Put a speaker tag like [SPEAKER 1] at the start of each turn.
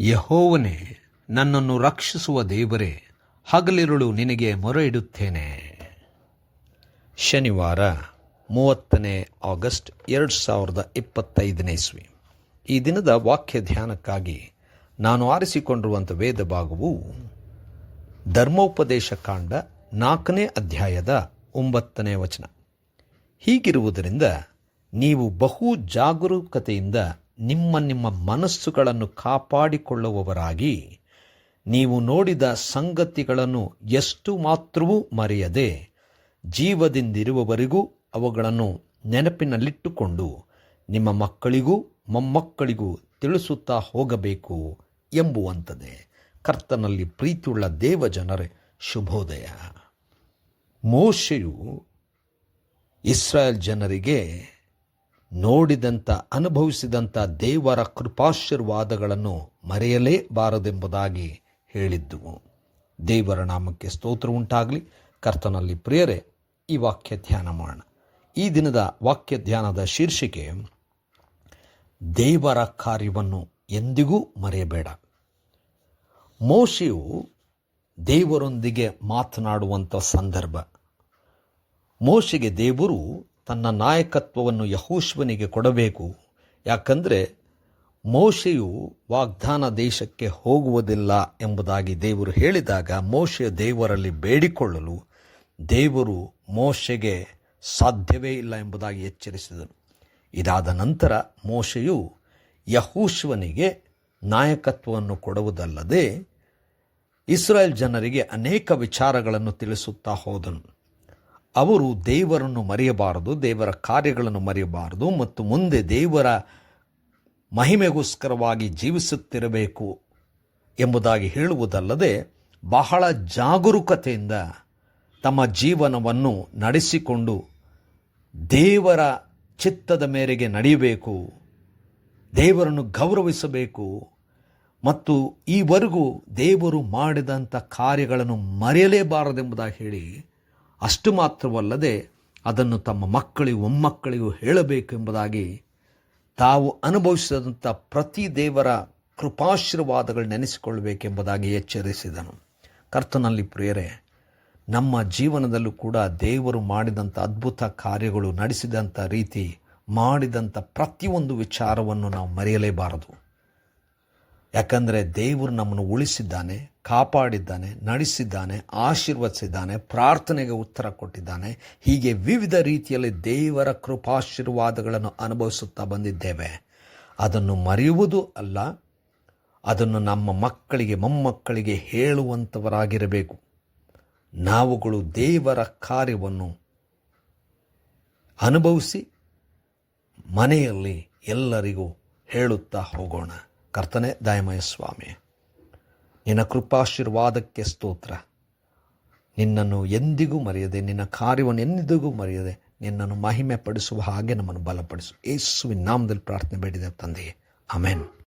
[SPEAKER 1] ಯಹೋವನೇ, ನನ್ನನ್ನು ರಕ್ಷಿಸುವ ದೇವರೇ, ಹಗಲಿರುಳು ನಿನಗೆ ಮೊರೆ ಇಡುತ್ತೇನೆ ಶನಿವಾರ, ಮೂವತ್ತನೇ ಆಗಸ್ಟ್ ಎರಡು ಸಾವಿರದ ಇಪ್ಪತ್ತೈದನೇ ಇಸ್ವಿ. ಈ ದಿನದ ವಾಕ್ಯ ಧ್ಯಾನಕ್ಕಾಗಿ ನಾನು ಆರಿಸಿಕೊಂಡಿರುವಂಥ ವೇದ ಭಾಗವು ಧರ್ಮೋಪದೇಶ ಕಾಂಡ ನಾಲ್ಕನೇ ಅಧ್ಯಾಯದ ಒಂಬತ್ತನೇ ವಚನ. ಹೀಗಿರುವುದರಿಂದ ನೀವು ಬಹು ಜಾಗರೂಕತೆಯಿಂದ ನಿಮ್ಮ ನಿಮ್ಮ ಮನಸ್ಸುಗಳನ್ನು ಕಾಪಾಡಿಕೊಳ್ಳುವವರಾಗಿ ನೀವು ನೋಡಿದ ಸಂಗತಿಗಳನ್ನು ಎಷ್ಟು ಮಾತ್ರವೂ ಮರೆಯದೆ ಜೀವದಿಂದಿರುವವರೆಗೂ ಅವುಗಳನ್ನು ನೆನಪಿನಲ್ಲಿಟ್ಟುಕೊಂಡು ನಿಮ್ಮ ಮಕ್ಕಳಿಗೂ ಮೊಮ್ಮಕ್ಕಳಿಗೂ ತಿಳಿಸುತ್ತಾ ಹೋಗಬೇಕು ಎಂಬುವಂಥದ್ದೇ ಕರ್ತನಲ್ಲಿ ಪ್ರೀತಿಯುಳ್ಳ ದೇವಜನರೇ ಶುಭೋದಯ. ಮೋಶೆಯು ಇಸ್ರಾಯೇಲ್ ಜನರಿಗೆ ನೋಡಿದಂಥ ಅನುಭವಿಸಿದಂಥ ದೇವರ ಕೃಪಾಶೀರ್ವಾದಗಳನ್ನು ಮರೆಯಲೇಬಾರದೆಂಬುದಾಗಿ ಹೇಳಿದ್ದುವು ದೇವರ ನಾಮಕ್ಕೆ ಸ್ತೋತ್ರ ಉಂಟಾಗಲಿ. ಕರ್ತನಲ್ಲಿ ಪ್ರಿಯರೇ, ಈ ವಾಕ್ಯ ಧ್ಯಾನ ಮಾಡೋಣ. ಈ ದಿನದ ವಾಕ್ಯ ಧ್ಯಾನದ ಶೀರ್ಷಿಕೆ, ದೇವರ ಕಾರ್ಯವನ್ನು ಎಂದಿಗೂ ಮರೆಯಬೇಡ. ಮೋಶೆಯು ದೇವರೊಂದಿಗೆ ಮಾತನಾಡುವಂಥ ಸಂದರ್ಭ. ಮೋಶೆಗೆ ದೇವರು ತನ್ನ ನಾಯಕತ್ವವನ್ನು ಯಹೋಶ್ವನಿಗೆ ಕೊಡಬೇಕು. ಯಾಕಂದರೆ ಮೋಶೆಯು ವಾಗ್ದಾನ ದೇಶಕ್ಕೆ ಹೋಗುವುದಿಲ್ಲ ಎಂಬುದಾಗಿ ದೇವರು ಹೇಳಿದಾಗ ಮೋಶೆ ದೇವರಲ್ಲಿ ಬೇಡಿಕೊಳ್ಳಲು ದೇವರು ಮೋಶೆಗೆ ಸಾಧ್ಯವೇ ಇಲ್ಲ ಎಂಬುದಾಗಿ ಎಚ್ಚರಿಸಿದನು ಇದಾದ ನಂತರ ಮೋಶೆಯು ಯಹೂಶ್ವನಿಗೆ ನಾಯಕತ್ವವನ್ನು ಕೊಡುವುದಲ್ಲದೆ ಇಸ್ರಾಯೇಲ್ ಜನರಿಗೆ ಅನೇಕ ವಿಚಾರಗಳನ್ನು ತಿಳಿಸುತ್ತಾ ಹೋದನು. ಅವರು ದೇವರನ್ನು ಮರೆಯಬಾರದು, ದೇವರ ಕಾರ್ಯಗಳನ್ನು ಮರೆಯಬಾರದು ಮತ್ತು ಮುಂದೆ ದೇವರ ಮಹಿಮೆಗೋಸ್ಕರವಾಗಿ ಜೀವಿಸುತ್ತಿರಬೇಕು ಎಂಬುದಾಗಿ ಹೇಳುವುದಲ್ಲದೆ ಬಹಳ ಜಾಗರೂಕತೆಯಿಂದ ತಮ್ಮ ಜೀವನವನ್ನು ನಡೆಸಿಕೊಂಡು ದೇವರ ಚಿತ್ತದ ಮೇರೆಗೆ ನಡೆಯಬೇಕು, ದೇವರನ್ನು ಗೌರವಿಸಬೇಕು ಮತ್ತು ಈವರೆಗೂ ದೇವರು ಮಾಡಿದಂಥ ಕಾರ್ಯಗಳನ್ನು ಮರೆಯಲೇಬಾರದೆಂಬುದಾಗಿ ಹೇಳಿ ಅಷ್ಟು ಮಾತ್ರವಲ್ಲದೆ ಅದನ್ನು ತಮ್ಮ ಮಕ್ಕಳಿಗೂ ಮೊಮ್ಮಕ್ಕಳಿಗೂ ಹೇಳಬೇಕೆಂಬುದಾಗಿ ತಾವು ಅನುಭವಿಸಿದಂಥ ಪ್ರತಿ ದೇವರ ಕೃಪಾಶೀರ್ವಾದಗಳು ನೆನೆಸಿಕೊಳ್ಳಬೇಕೆಂಬುದಾಗಿ ಎಚ್ಚರಿಸಿದನು. ಕರ್ತನಲ್ಲಿ ಪ್ರಿಯರೇ, ನಮ್ಮ ಜೀವನದಲ್ಲೂ ಕೂಡ ದೇವರು ಮಾಡಿದಂಥ ಅದ್ಭುತ ಕಾರ್ಯಗಳು ನಡೆಸಿದಂಥ ರೀತಿ ಮಾಡಿದಂಥ ಪ್ರತಿಯೊಂದು ವಿಚಾರವನ್ನು ನಾವು ಮರೆಯಲೇಬಾರದು. ಯಾಕಂದರೆ ದೇವರು ನಮ್ಮನ್ನು ಉಳಿಸಿದ್ದಾನೆ. ಕಾಪಾಡಿದ್ದಾನೆ, ನಡೆಸಿದ್ದಾನೆ, ಆಶೀರ್ವದಿಸಿದ್ದಾನೆ, ಪ್ರಾರ್ಥನೆಗೆ ಉತ್ತರ ಕೊಟ್ಟಿದ್ದಾನೆ. ಹೀಗೆ ವಿವಿಧ ರೀತಿಯಲ್ಲಿ ದೇವರ ಕೃಪಾಶೀರ್ವಾದಗಳನ್ನು ಅನುಭವಿಸುತ್ತಾ ಬಂದಿದ್ದೇವೆ. ಅದನ್ನು ಮರೆಯುವುದು ಅಲ್ಲ, ಅದನ್ನು ನಮ್ಮ ಮಕ್ಕಳಿಗೆ, ಮೊಮ್ಮಕ್ಕಳಿಗೆ ಹೇಳುವಂಥವರಾಗಿರಬೇಕು ನಾವುಗಳು ದೇವರ ಕಾರ್ಯವನ್ನು ಅನುಭವಿಸಿ ಮನೆಯಲ್ಲಿ ಎಲ್ಲರಿಗೂ ಹೇಳುತ್ತಾ ಹೋಗೋಣ. ಕರ್ತನೆ ದಯಮಯ ಸ್ವಾಮಿ ನಿನ್ನ ಕೃಪಾಶೀರ್ವಾದಕ್ಕೆ ಸ್ತೋತ್ರ. ನಿನ್ನನ್ನು ಎಂದಿಗೂ ಮರೆಯದೆ, ನಿನ್ನ ಕಾರ್ಯವನ್ನು ಎಂದಿಗೂ ಮರೆಯದೆ, ನಿನ್ನನ್ನು ಮಹಿಮೆ ಪಡಿಸುವ ಹಾಗೆ ನಮ್ಮನ್ನು ಬಲಪಡಿಸು. ಯೇಸುವಿನ ನಾಮದಲ್ಲಿ ಪ್ರಾರ್ಥನೆ ಬೇಡಿದೆ ತಂದೆಯೇ. ಅಮೇನ್